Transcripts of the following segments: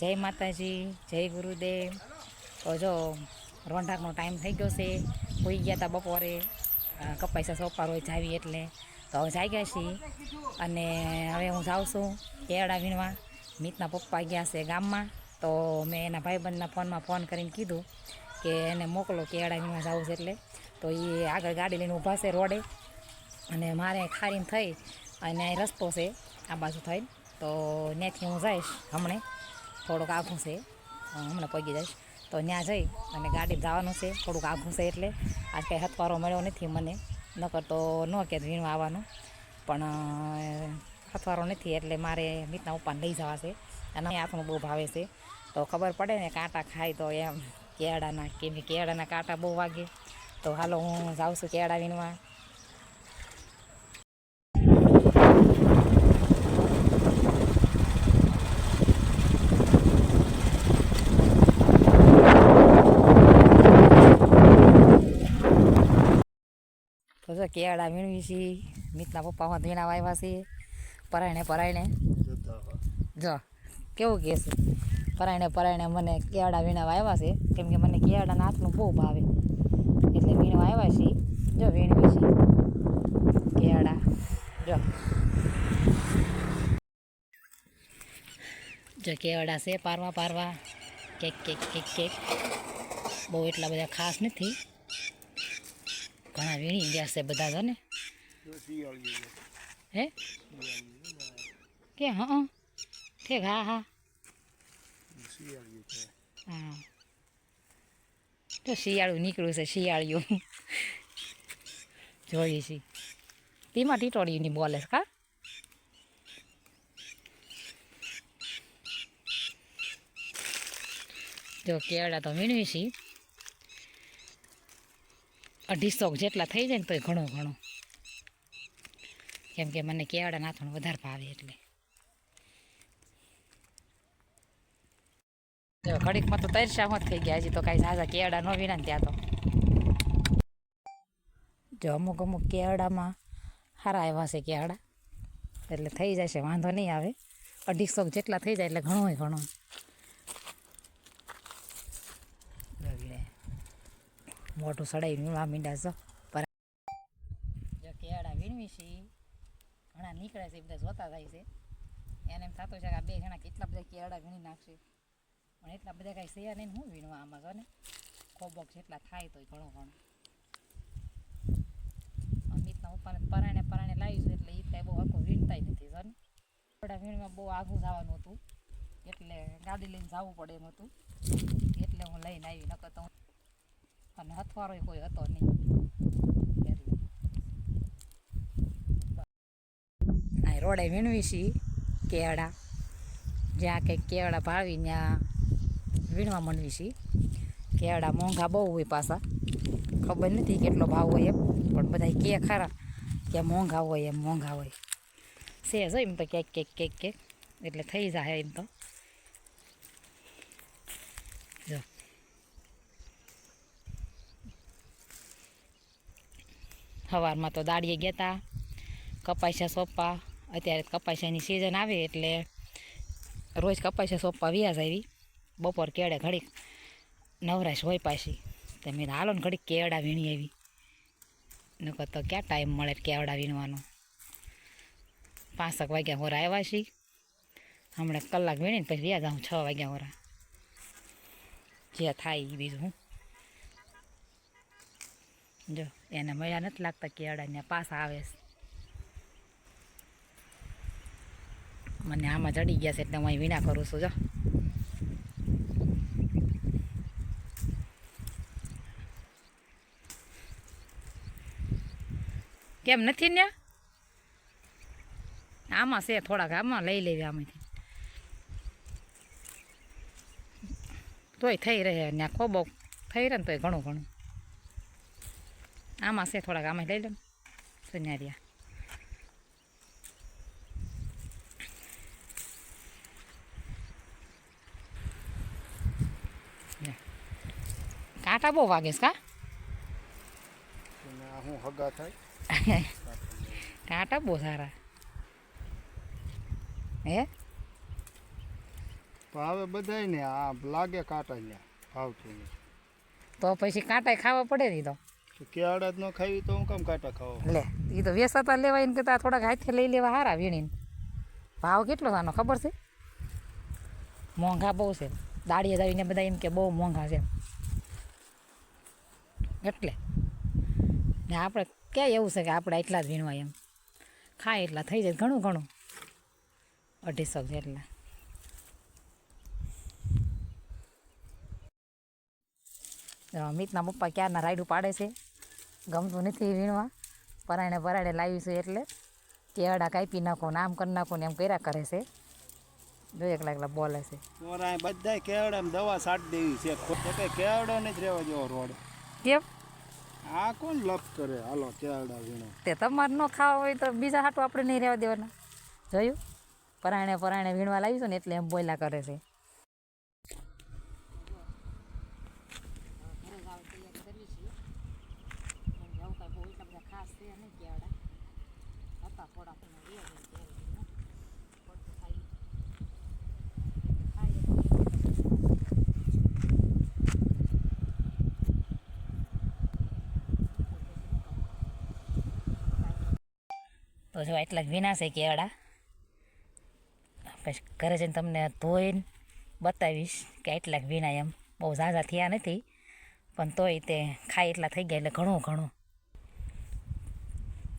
જય માતાજી, જય ગુરુદેવ. તો જો, રોંઢાકનો ટાઈમ થઈ ગયો છે. હોઈ ગયા હતા બપોરે. કપાઈસા સોપાર હોય જાવી એટલે. તો હવે જાગ્યા છીએ. અને હવે હું જાઉં છું કેળા વીણવા. મિતના પપ્પા ગયા છે ગામમાં. તો મેં એના ભાઈબંધના ફોનમાં ફોન કરીને કીધું કે એને મોકલો કેળા વીણવા જાવું છે એટલે. તો એ આગળ ગાડી લઈને ઊભા છે રોડે. અને મારે ખારીને થઈ અને રસ્તો છે આ બાજુ થઈ તો ત્યાંથી હું જઈશ હમણે. થોડુંક આઘું છે. હમણાં પગી જઈશ. તો ત્યાં જઈ અને ગાડી જવાનું છે. થોડુંક આઘું છે એટલે આજ કંઈ હથવારો મળ્યો નથી મને. નકર તો ન કે વીણવા આવવાનું. પણ હથવારો નથી એટલે મારે મીતના ઉપાન લઈ જવા છે. અને આપણું બહુ ભાવે છે. તો ખબર પડે ને કાંટા ખાય તો એમ કેળાના, કેમ કેળાના કાંટા બહુ વાગે. તો હાલો હું જાઉં છું કેળા વીણવા. તો જો કેળા વીણવી છીએ મિતના પપ્પામાં વીણાવા આવ્યા છે, પરાયણે પરાયણે. જો, કેવું કહે છે? પરાયણે પરાયણે મને કેળા વીણાવા આવ્યા છે, કેમ કે મને કેળાના હાથનું બહુ ભાવે. એટલે વીણવા આવ્યા છીએ જો વીણવી છીએ કેળા, જો. જો કેવડા છે, પારવા પારવા. Cake cake cake cake. બહુ એટલા બધા ખાસ નથી. ઘણા વીણી ગયા છે બધા ને? હે? કે હા ઠીક હા હા. હા. તો શિયાળું નીકળ્યું છે, શિયાળ્યું. જોઈએ છીએ તેમાં ટીટોળીની બોલે છે, કા? જો કેળા તો વીણવી છીએ અઢીસો જેટલા થઈ જાય ને તોય ઘણું ઘણું. કેમ કે મને કેળા નાથણ વધારે ભાવે એટલે. ઘડીકમાં તો તરસા હોત થઈ ગયા, હજી તો કાંઈ ઝાઝા કેળા ન વિના ત્યાં તો. જો, અમુક અમુક કેળામાં સારા આવ્યા છે કેળા એટલે થઈ જશે, વાંધો નહીં આવે. અઢીસો જેટલા થઈ જાય એટલે ઘણો ઘણો એટલે મોટું સડાઈ વીણવા મીંડા છો પર કેળા વીણવી છે ઘણા નીકળે છે, બધા જોતા થાય છે. એને એમ થતું છે કે આ બે જણા કેટલા બધા કેળા વીણી નાખશે. પણ એટલા બધા કાંઈ સૈયા નહીં હું વીણવા આમાં, જો ને. ખોબોક જેટલા થાય તોય ઘણો ઘણો. અમિતના ઉપર પરાણે પરાણે લાવી છું એટલે એ કાંઈ બહુ આખો વીણતાય નથી ને. કેળા વીણવા બહુ આઘું જવાનું હતું. એટલે ગાડી લઈને જવું પડે એમ હતું. એટલે હું લઈને આવી, નકર તો અને હથવારો કોઈ હતો નહીં આ રોડે વીણવી છીએ કેળા જ્યાં કંઈક કેળા ભાવી ત્યાં વીણવા માંડવી છીએ કેળા મોંઘા બહુ હોય પાછા ખબર નથી કેટલો ભાવ હોય એમ પણ બધા કે ખરા કે મોંઘા હોય એમ મોંઘા હોય છે એમ તો ક્યાંક ક્યાંક ક્યાંક ક્યાંક એટલે થઈ જાય એમ તો જો સવારમાં તો દાડીએ ગયા હતા સોંપવા. અત્યારે કપાસિયાની સિઝન આવે એટલે રોજ કપાસિયા સોપા વ્યાજ આવી. બપોર કેળે ઘડીક નવરાશ હોય પાછી. તો મેં હાલો ને ઘડીક કેળા વીણી આવી. નકર તો ક્યાં ટાઈમ મળે કેળા વીણવાનો? પાંચક વાગ્યા હોરા આવ્યા છીએ. હમણાં કલાક વીણીને પછી વ્યાજ આવું છ વાગ્યા હોરા. જ્યાં થાય એ બીજું જો. એને મયા નથી લાગતા કેળાને પાછા આવે મને આમાં ચડી ગયા છે એટલે હું અહીં વીણા કરું છું, જો. કેમ નથી ને? આમાં છે થોડાક, આમાં લઈ લેવી આમાંથી. તોય થઈ રહે ને ખોબો થઈ રહે ને તોય ઘણું ઘણું. આમાં છે થોડાક આમાં લઈ લે ને સુન્યારિયા કાંટા બહુ વાગે છે કા હું હગા થાય કાંટા બહુ સારા હે ભાવે બધાય ને આ લાગે કાંટા ને ભાવતું તો પછી કાંટાય ખાવા પડે નહીં તો તો કેળા ન ખાવી તો હું કેમ કાંટા ખાવ લે એ તો વેસાતા લેવાય ને કરતા થોડાક હાથે લઈ લેવા સારા વીણીને. ભાવ કેટલો આનો, ખબર છે? મોંઘા બહુ છે. દાળીએ જાવીને બધા એમ કે બહુ મોંઘા છે. એટલે. ને આપણે ક્યાંય એવું છે કે આપણે એટલા જ વીણવા એમ. ખાય એટલા, થઈ જાય ઘણું ઘણું. અઢીસો જેટલા અમિતના પપ્પા ક્યારના રાયડું પાડે છે? ગમતું નથી વીણવા. પરાણે પરાણે લાવી છે એટલે કેવડા કાપી નાખો ને આમ કરી નાખો ને એમ કર્યા કરે છે. જો એકલા એકલા બોલે છે. બધાય કેવડા દવા છાંટી દેવી છે. કેળો ને જ રહેવા જેવો રોડ. કેમ? આ કોણ લપ કરે? હાલો કેવડા વીણો. તે તમારે ન ખાવા હોય તો બીજા હાટું આપણે નહીં રહેવા દેવાના. જોયું? પરાણે પરાણે વીણવા લાવીશું ને એટલે એમ બોલ્યા કરે છે. તો જો એટલા જ વિના છે કેળા પછી ઘરે જઈને તમને ધોઈને બતાવીશ કે એટલા વિના એમ. બહુ ઝાઝા થયા નથી, પણ તોય તે ખાય એટલા થઈ ગયા એટલે ઘણું ઘણું.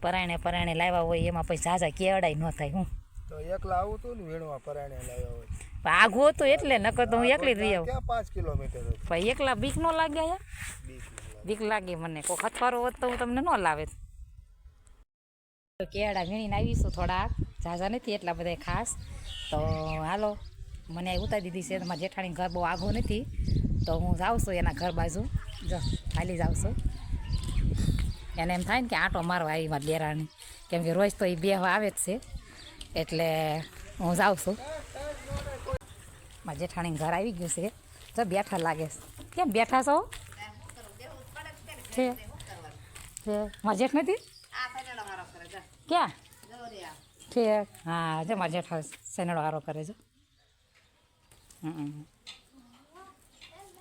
પરાણે પરાણે લાવ્યા હોય એમાં પછી ઝાઝા કેવડાય ન થાય હું. તો એકલા આવું તું ને વીણવા પરાણે લાવ્યા હોય. આઘું હતું એટલે નકર તો હું એકલી જ રહી આવું. પાંચ કિલોમીટર ભાઈ એકલા બીક નો લાગ્યા બીક લાગે. મને. કોઈ હથવારો હોત તો હું તમને ન લાવે. કેળા વીણીને આવીશું થોડા. ઝાઝા નથી એટલા બધા ખાસ. તો હાલો મને ઉતારી દીધી છે. તમારા જેઠાણી ઘર બહુ આઘું નથી. તો હું જાઉં છું એના ઘર બાજુ. જો ખાલી જાઉં છું. એને એમ થાય ને કે આંટો મારવા આવી મારી દેરાણી કેમ કે રોજ તો એ બેહવા આવે જ છે. એટલે હું જાઉં છું. મારા જેઠાણી ઘર આવી ગયું છે. જો બેઠા લાગે છે. કેમ બેઠા છો? છે. છે. મારા જેઠ નથી? ક્યાં? ઠીક હા, જો મારા જેઠા સેનેડો આરો કરે છે.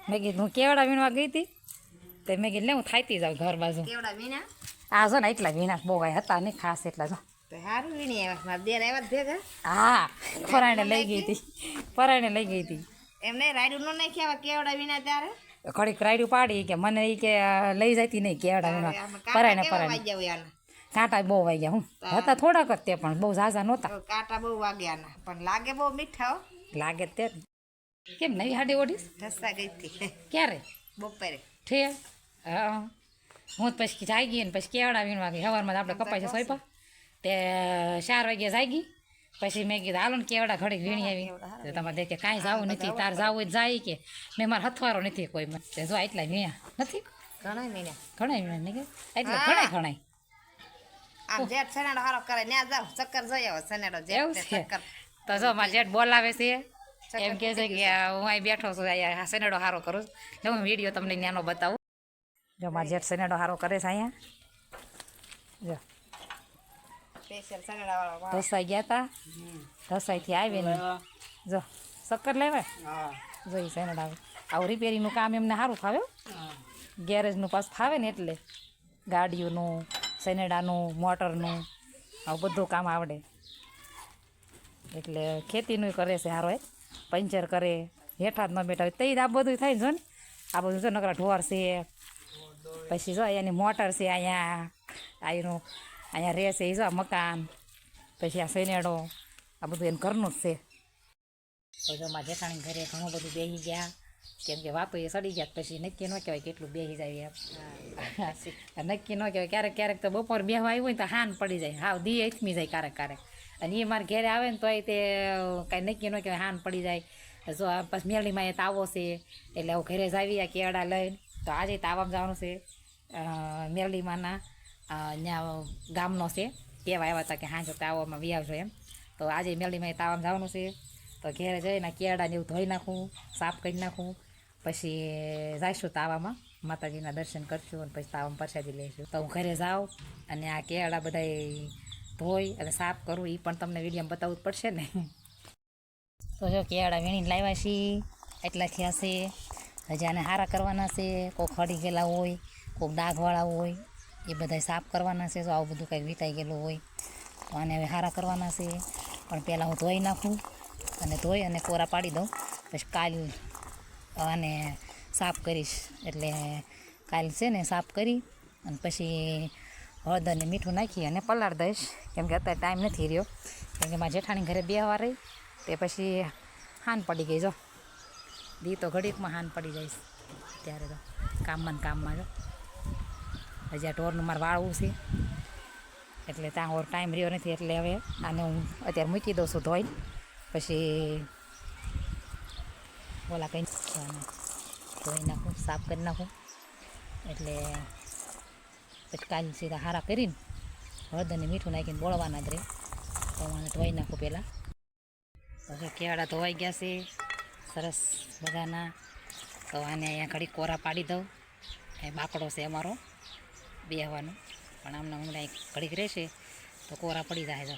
મેં કીધું કેવડા વીણવા ગઈ હતી? તે મેં કીધું લે હું થાયતી જાઉં ઘર બાજુ. કેવડા વીણા? આ જો ને એટલા વીણા બહુ કાંઈ હતા નહીં ખાસ એટલા જો. તો સારું વીણી આવ્યા. મારા દેર આવ્યા ભેગા. હા પરાણે લઈ ગઈ હતી. પરાણે લઈ ગઈ હતી. એમને રાયડું નો નાખ્યા કેવડા વીણા ત્યારે ઘડીક રાયડું પાડી કે મને એ કે લઈ જતી નહીં કેવડા વીણા. પરાણે પરાણે કાંટા બહુ વાગ્યા હું. હતા થોડાક જ તે પણ બહુ ઝાઝા નહોતા. કાંટા બહુ વાગ્યા આના. પણ લાગે બહુ મીઠા લાગે તે કેમ નવી હાડી ઓડીશ ઢસા ગઈ હતી. ક્યારે? બપોરે. ઠીક હા. હું પછી જાગી ને પછી કેવડા વીણવા ગઈ. સવારમાં આપણે કપાય છે? સોયપા તે ચાર વાગ્યા જાગી. પછી મેં કીધું હાલો ને કેવડા ઘડીક વીણી આવી. તો તમારે દેખે કાંઈ જવું નથી. તાર જવું જ જાય કે. મેં મારો હથવારો નથી કોઈ તે જો એટલા વીણ્યા. નથી? ઘણા વીણ્યા. ઘણા વીણ્યા નહીં એટલે ઘણા ઘણા આમ જેઠ સનેડો હારો કરે. ત્યાં જાવ ચક્કર જઈ આવો સનેડો જેઠ છે. ચક્કર. તો જો મારા જેઠ બોલાવે છે. એમ કે છે. કે હું અહીં બેઠો છું અહીંયા સનેડો હારો કરું છું. હું વીડિયો તમને ત્યાંનો બતાવું. જો મારા જેઠ સનેડો હારો કરે છે અહીંયા. જો. ઢસાઈ ગયા હતા ઢસાઈથી આવીને જો શક્કર લેવાય? જો એ સેનડ આવે. આવું રિપેરિંગનું કામ એમને સારું ફાવે. ગેરેજનું પાસ ફાવે ને એટલે ગાડીઓનું સેનેડાનું મોટરનું આવું બધું કામ આવડે. એટલે ખેતીનું કરે છે સારો એ. પંચર કરે હેઠા જ ન બેઠા તે આ બધું થાય જો ને. આ બધું જો નકરા ઢોર છે. પછી જો એની મોટર છે અહીંયા અહીંનું અહીંયા રહે છે એ જો આ મકાન. પછી આ સેનેડો આ બધું એને ઘરનું જ છે. તો જો મારા જેઠાણી ઘરે ઘણું બધું બેસી ગયા. કેમ કે વાતો એ સડી ગયા પછી નક્કી ન કહેવાય કેટલું બેસી જાય એમ. નક્કી ન કહેવાય. ક્યારેક ક્યારેક તો બપોર બેહવા આવ્યું હોય તો હાન પડી જાય. હાવ દી એથમી જાય ક્યારેક ક્યારેક. અને એ મારા ઘેરે આવે ને તોય તે કાંઈ નક્કી ન કહેવાય હાન પડી જાય. જો આ પછી મેળીમાં એ તાવો છે, એટલે હું ઘરે જ આવી આ કેળા લઈને. તો આજે તાવામાં જવાનું છે મેરડીમાંના ત્યાં ગામનો છે. કહેવા આવ્યા હતા કે હા જો તાવામાં વિયાવજો એમ. તો આજે મેરડીમાં તાવામાં જવાનું છે. તો ઘેરે જઈને કેળા ને એવું ધોઈ નાખું, સાફ કરી નાખું. પછી જઈશું તાવામાં. માતાજીના દર્શન કરશું અને પછી તાવામાં પ્રસાદી લઈશું. તો હું ઘરે જાઉં અને આ કેળા બધા ધોઈ અને સાફ કરું એ પણ તમને વિડીયોમાં બતાવવું પડશે ને. તો જો કેળા વીણીને લાવ્યા છીએ. એટલા થયા છે. હજી હારા કરવાના છે. કોઈ ખડી ગયેલા હોય કોઈ ડાઘવાળા હોય, એ બધા સાફ કરવાના છે. તો આવું બધું કંઈક વીતાઈ ગયેલું હોય, તો આને હવે હારા કરવાના છે. પણ પહેલાં હું ધોઈ નાખું અને ધોઈ અને કોરા પાડી દઉં. પછી કાલ આને સાફ કરીશ. એટલે કાલ છે ને સાફ કરી અને પછી હળદર ને મીઠું નાખી અને પલાળ દઈશ. કેમ કે અત્યારે ટાઈમ નથી રહ્યો. કેમ કે મારા જેઠાણી ઘરે બે વાર રહી. તે પછી હાન પડી ગઈ, જો. દી તો ઘડીકમાં હાન પડી જઈશ. ત્યારે તો કામમાં ને કામમાં, જો. હજી આ ઢોરનું મારે વાળવું છે. એટલે ત્યાં ઓર ટાઈમ રહ્યો નથી, એટલે હવે આને હું અત્યારે મૂકી દઉં છું ધોઈ પછી ઓલા કંઈ ધોઈ નાખું, સાફ કરી નાખું. એટલે કાલ સીધા હારા કરીને હળદ અને મીઠું નાખીને બોળવાના જ રહે તો મને ધોઈ નાખું પહેલાં. પછી કેળા ધોવાઈ ગયા છે. સરસ બધાના. તો આને અહીંયા ઘડી કોરા પાડી દઉં. એ બાકડો છે અમારો. બેહવાનો. પણ આમને હમણાં એક ઘડીક રહેશે તો કોરા પડી જાય તો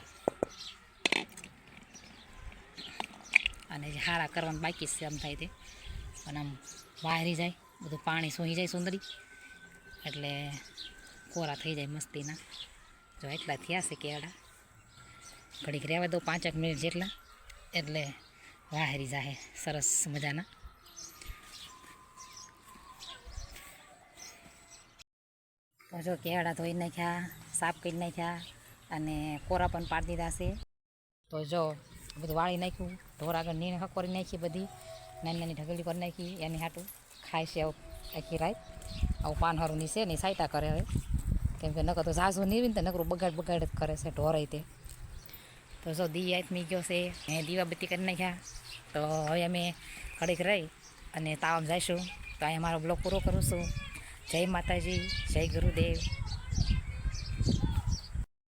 અને જે હારા કરવાનું બાકી છે આમ થાય તે. પણ આમ વાયરી જાય. બધું પાણી સૂઈ જાય સુંદરી. એટલે કોરા થઈ જાય મસ્તીના. જો એટલા થયા છે કેળા. ઘડીક રહેવા દો પાંચેક મિનિટ જેટલા. એટલે વાહરી જાહે સરસ મજાના. તો જો કેળા ધોઈ નાખ્યા, સાફ કરી નાખ્યા અને કોરા પણ પાડી દીધા છે. તો જો બધું વાળી નાખ્યું, ઢોર આગળ નીણ કરી નાખી બધી, નાની નાની ઢગલી કરી નાખી, એની હાટું ખાય છે આવું આખી રાત. આવું પાન હારું છે ને સાયટા કરે હવે. કેમ કે નકર તો ઝાઝું નીવીને તો નકરું બગાડ બગાડ કરે છે ઢોરાય તે. તો જો દી આથમી ગયો છે એ દીવાબત્તી કરી નાખ્યા. તો હવે અમે ઘડીક રહી અને તાવમ જઈશું. તો અહીંયા મારો બ્લોગ પૂરો કરું છું. જય માતાજી, જય ગુરુદેવ.